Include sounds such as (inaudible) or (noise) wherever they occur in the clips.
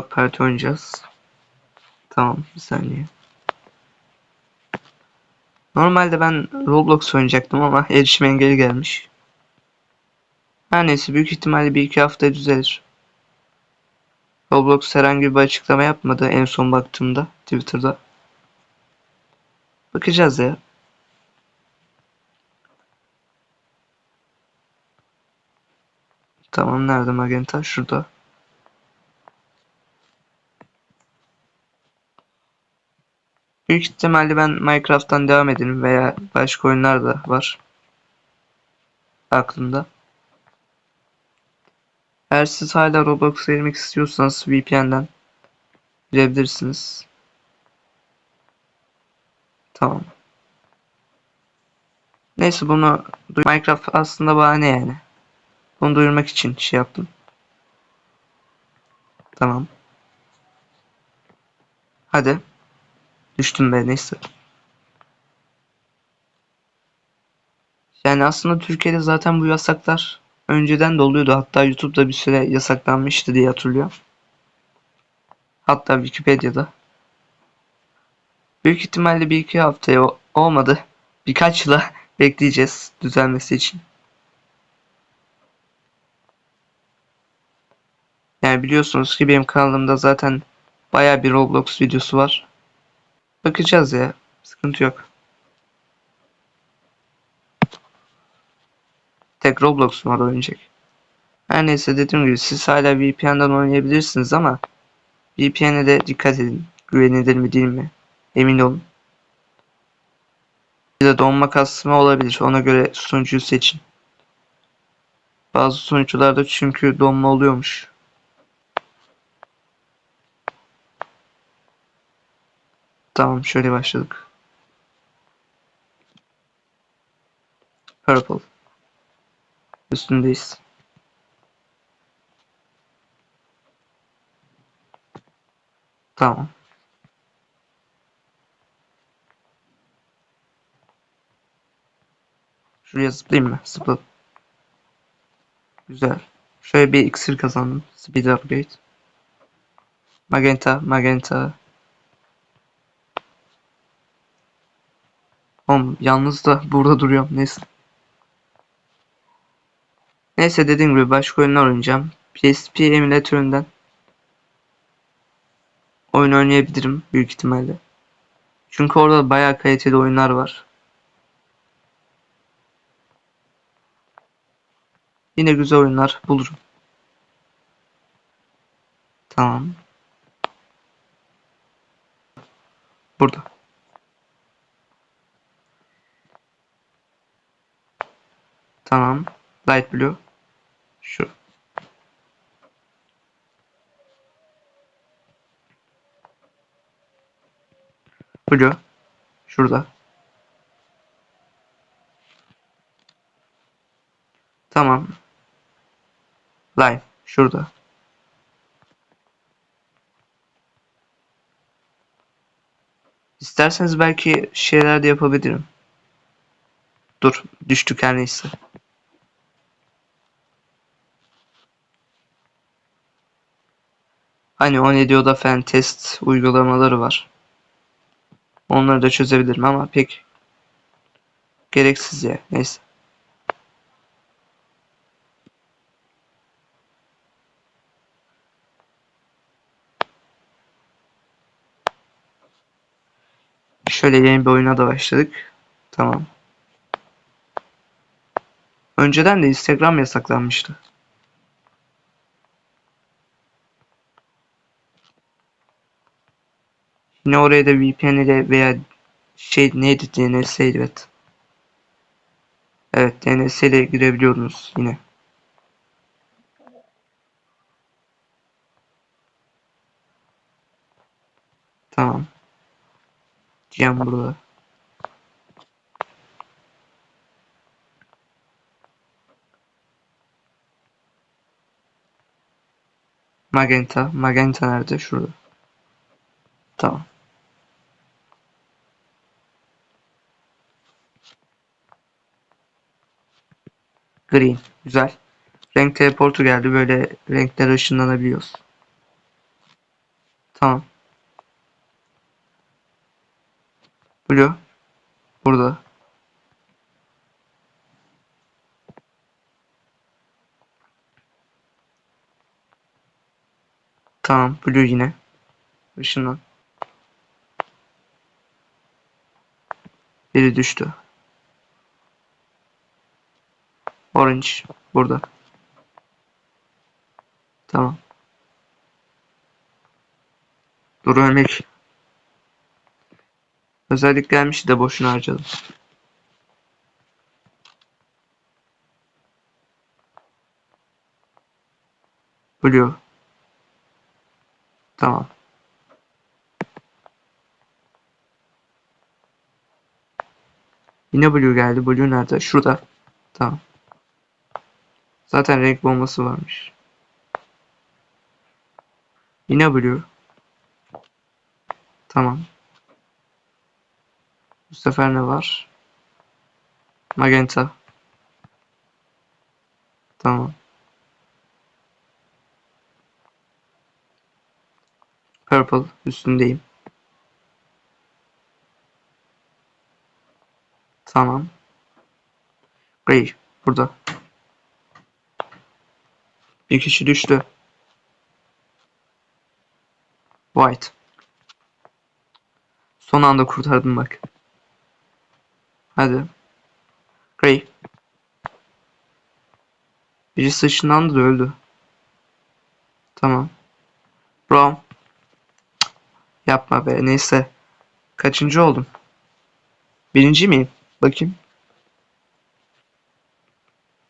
Parti oynayacağız. Tamam bir saniye. Normalde ben Roblox oynayacaktım ama erişim engeli gelmiş. Her neyse büyük ihtimalle bir iki hafta düzelir. Roblox herhangi bir açıklama yapmadı en son baktığımda Twitter'da. Bakacağız ya. Tamam nerede Magenta? Şurada. Büyük ihtimalle ben Minecraft'tan devam ederim veya başka oyunlar da var. Aklımda. Eğer siz hala Roblox'a girmek istiyorsanız VPN'den girebilirsiniz. Tamam. Neyse bunu Minecraft aslında bahane yani. Bunu duyurmak için şey yaptım. Tamam. Hadi. Düştüm be neyse. Yani aslında Türkiye'de zaten bu yasaklar önceden de. Hatta YouTube'da bir süre yasaklanmıştı diye hatırlıyorum. Hatta Wikipedia'da. Büyük ihtimalle bir iki haftaya olmadı. Birkaç yıla (laughs) bekleyeceğiz düzelmesi için. Yani biliyorsunuz ki benim kanalımda zaten baya bir Roblox videosu var. Bakacağız ya. Sıkıntı yok. Tek Roblox var oynayacak. Her neyse dediğim gibi siz hala VPN'den oynayabilirsiniz ama VPN'e de dikkat edin. Güvenilir mi değil mi? Emin olun. Bir de donma kasma olabilir. Ona göre sunucuyu seçin. Bazı sunucularda çünkü donma oluyormuş. Tamam şöyle başladık. Purple. Üstündeyiz. Tamam. Şuraya zıplayayım mı? Zıpla. Güzel. Şöyle bir iksir kazandım. Speed upgrade. Magenta, magenta. Oğlum yalnız da burada duruyorum. Neyse. Neyse dediğim gibi başka oyunlar oynayacağım. PSP emülatöründen oyun oynayabilirim büyük ihtimalle. Çünkü orada bayağı kaliteli oyunlar var. Yine güzel oyunlar bulurum. Tamam. Burada. Tamam. Light blue. Şu. Blue. Şurada. Tamam. Live. Şurada. İsterseniz belki şeyler de yapabilirim. Dur. Düştük her neyse. Hani Onedio'da fen test uygulamaları var. Onları da çözebilirim ama pek gereksiz ya. Neyse. Şöyle yeni bir oyuna da başladık. Tamam. Önceden de Instagram yasaklanmıştı. Yine oraya da VPN ile veya şey neydi DNS'ydi evet. Evet DNS ile girebiliyordunuz yine. Tamam. Cem burada. Magenta. Magenta nerede? Şurada. Tamam. Green. Güzel. Renk teleportu geldi. Böyle renkler ışınlanabiliyoruz. Tamam. Blue. Burada. Tamam. Blue yine. Işından. Biri düştü. Orange. Burada. Tamam. Dur ölmek. Özellik gelmişti de boşuna harcadım. Blue. Tamam. Yine Blue geldi. Blue nerede? Şurada. Tamam. Zaten renk bombası varmış. Yine Blue. Tamam. Bu sefer ne var? Magenta. Tamam. Purple üstündeyim. Tamam. Gray burada. Bir kişi düştü. White. Son anda kurtardım bak. Hadi. Gray. Birisi ışınlandı da öldü. Tamam. Brown. Yapma be. Neyse. Kaçıncı oldum? Birinci miyim? Bakayım.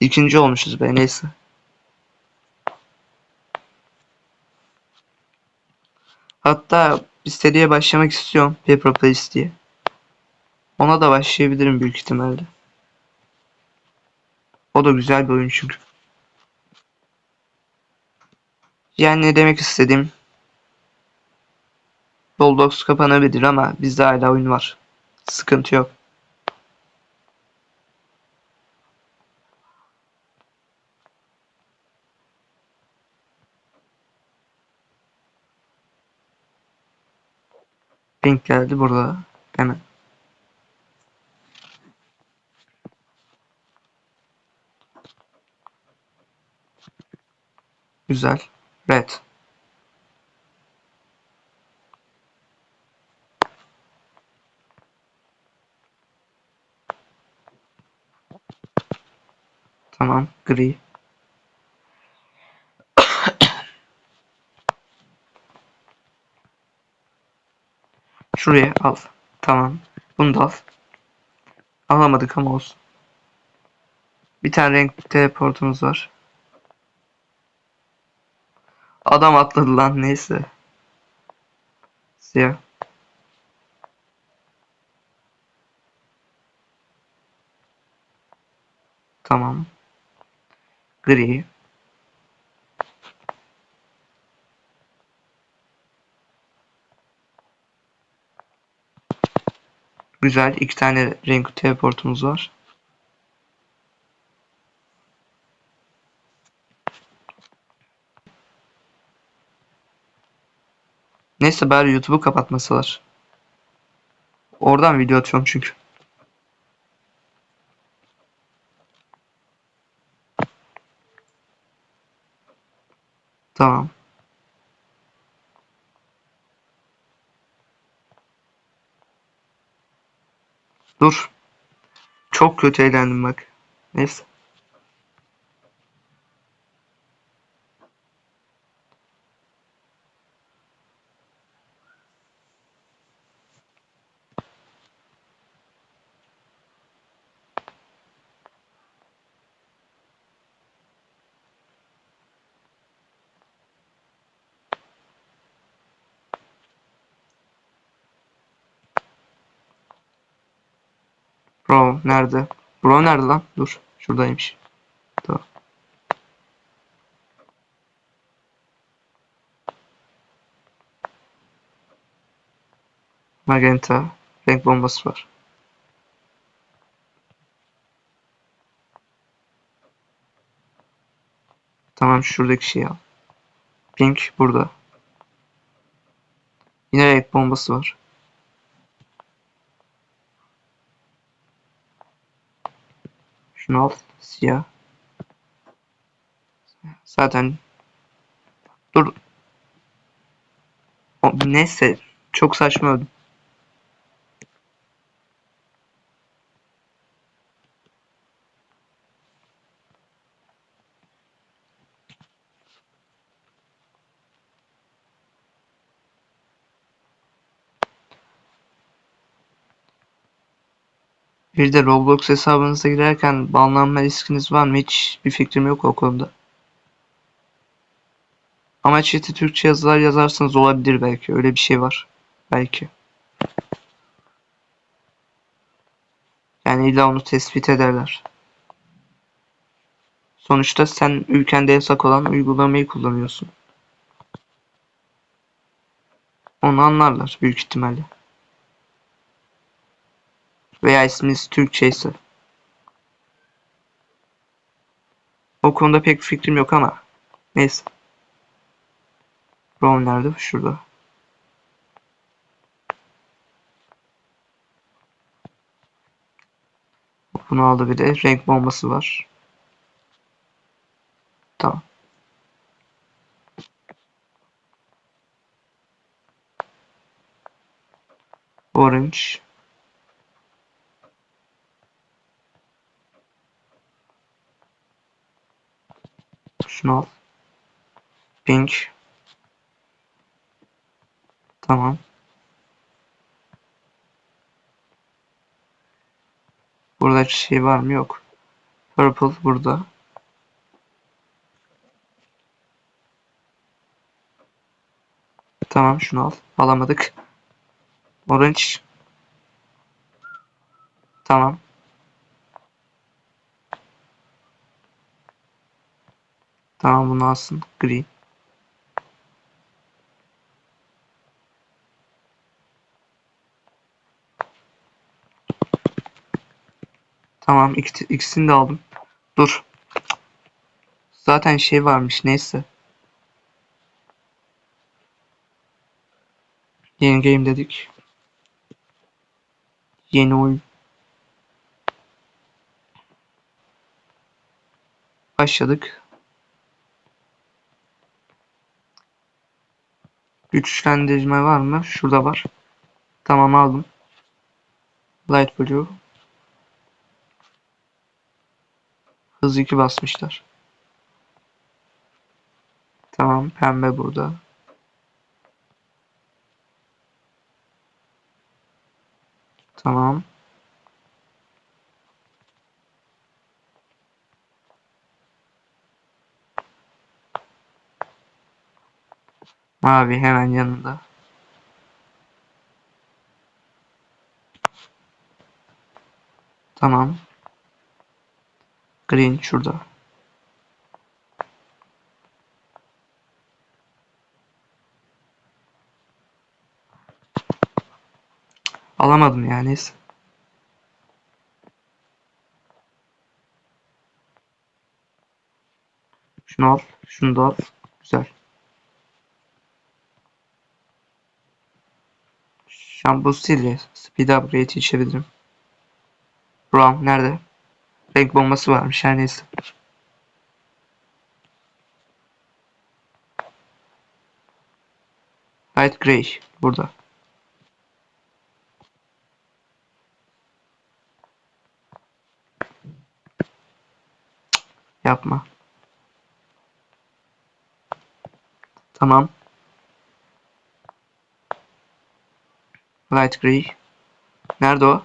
İkinci olmuşuz be. Neyse. Hatta bir seriye başlamak istiyorum. Paper Place diye. Ona da başlayabilirim büyük ihtimalle. O da güzel bir oyun çünkü. Yani ne demek istediğim Bulldogs kapanabilir ama bizde hala oyun var. Sıkıntı yok. Pink geldi burada. Hemen. Güzel. Red. Tamam. Gri. Şuraya al. Tamam. Bunu da al. Alamadık ama olsun. Bir tane renk teleportumuz var. Adam atladı lan neyse. Siyah. Tamam. Gri. Güzel. iki tane renk teleportumuz var. Neyse bari YouTube'u kapatmasalar. Oradan video atıyorum çünkü. Tamam. Dur. Çok kötü eğlendim bak. Neyse. Bro nerede? Bro nerede lan? Dur. Şuradaymış. Tamam. Magenta. Renk bombası var. Tamam şuradaki şeyi al. Pink burada. Yine renk bombası var. Şunu al. Siyah. Zaten dur. O, neyse. Çok saçma Bir de Roblox hesabınıza girerken banlanma riskiniz var mı? Hiç bir fikrim yok o konuda. Ama chat'e Türkçe yazılar yazarsanız olabilir belki. Öyle bir şey var. Belki. Yani illa onu tespit ederler. Sonuçta sen ülkende yasak olan uygulamayı kullanıyorsun. Onu anlarlar büyük ihtimalle. Veya isminiz Türkçe ise. O konuda pek fikrim yok ama. Neyse. Ron nerede? Şurada. Bunu aldı bir de. Renk bombası var. Tamam. Orange. Şunu al. Pink. Tamam. Burada şey var mı? Yok. Purple burada. Tamam şunu al. Alamadık. Orange. Tamam. Tamam bunu alsın. Green. Tamam ikisi- ikisini de aldım. Dur. Zaten şey varmış neyse. Yeni game dedik. Yeni oyun. Başladık. Güçlendirme var mı? Şurada var. Tamam aldım. Light Blue. Hız 2 basmışlar. Tamam pembe burada. Tamam. Mavi hemen yanında. Tamam. Green şurada. Alamadım yani. Şunu al. Şunu da al. Güzel. Şampusiyle speed upgrade içebilirim. Brown nerede? Renk bombası varmış her neyse. Light Grey burada. Yapma. Tamam. Light Grey. Nerede o?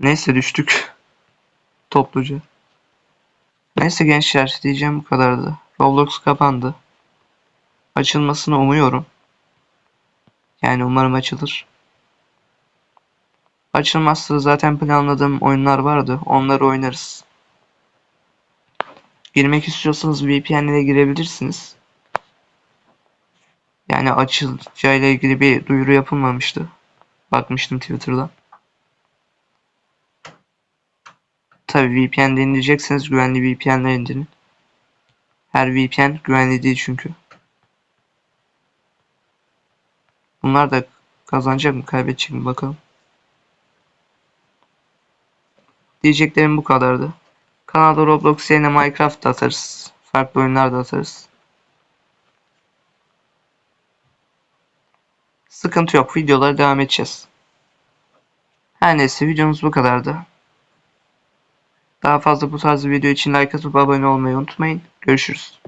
Neyse düştük. (laughs) Topluca. Neyse gençler diyeceğim bu kadardı. Roblox kapandı. Açılmasını umuyorum. Yani umarım açılır. Açılmazsa zaten planladığım oyunlar vardı. Onları oynarız. Girmek istiyorsanız VPN ile girebilirsiniz. Yani açılacağıyla ilgili bir duyuru yapılmamıştı. Bakmıştım Twitter'da. Tabi VPN indirecekseniz güvenli VPN'ler indirin. Her VPN güvenli değil çünkü. Bunlar da kazanacak mı kaybedecek mi bakalım. Diyeceklerim bu kadardı. Kanalda Roblox yerine Minecraft da atarız. Farklı oyunlar da atarız. Sıkıntı yok. Videolara devam edeceğiz. Her neyse videomuz bu kadardı. Daha fazla bu tarz video için like atıp abone olmayı unutmayın. Görüşürüz.